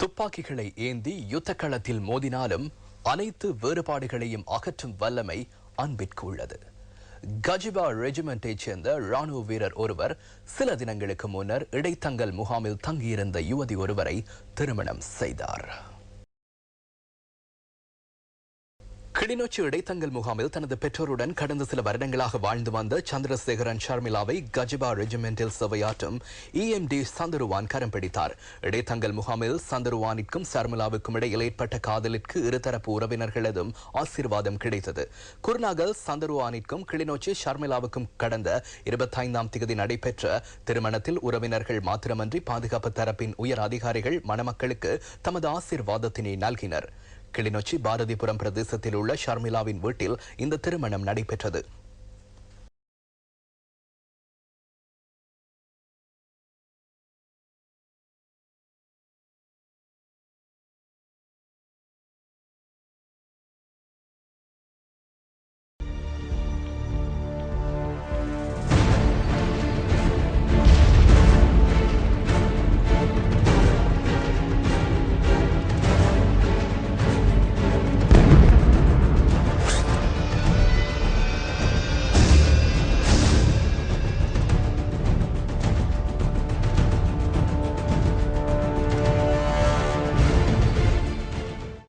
துப்பாக்கிகளை ஏந்தி யுத்த களத்தில் மோதினாலும் அனைத்து வேறுபாடுகளையும் அகற்றும் வல்லமை அன்பிற்கு உள்ளது. கஜிபா ரெஜிமெண்டைச் சேர்ந்த ராணுவ வீரர் ஒருவர் சில தினங்களுக்கு முன்னர் இடைத்தங்கல் முகாமில் தங்கியிருந்த யுவதி ஒருவரை திருமணம் செய்தார். கிளிநொச்சி இடைத்தங்கல் முகாமில் தனது பெற்றோருடன் கடந்த சில வருடங்களாக வாழ்ந்து வந்த சந்திரசேகரன் ஷர்மிளாவை கஜிபா ரெஜிமெண்டில் சேவையாற்றும் இஎம்டி சந்தருவான் கரம் பிடித்தார். இடைத்தங்கல் முகாமில் சந்தருவானிற்கும் ஷர்மிளாவுக்கும் இடையில் ஏற்பட்ட காதலிற்கு இருதரப்பு உறவினர்களதும் ஆசீர்வாதம் கிடைத்தது. குருநாகல் சந்தருவானிற்கும் கிளிநொச்சி ஷர்மிளாவுக்கும் கடந்த இருபத்தைந்தாம் தேதி நடைபெற்ற திருமணத்தில் உறவினர்கள் மாத்திரமன்றி பாதுகாப்பு தரப்பின் உயர் அதிகாரிகள் மணமக்களுக்கு தமது ஆசீர்வாதத்தினை நல்கினர். கிளிநொச்சி பாரதிபுரம் பிரதேசத்தில் உள்ள ஷர்மிளாவின் வீட்டில் இந்த திருமணம் நடைபெற்றது.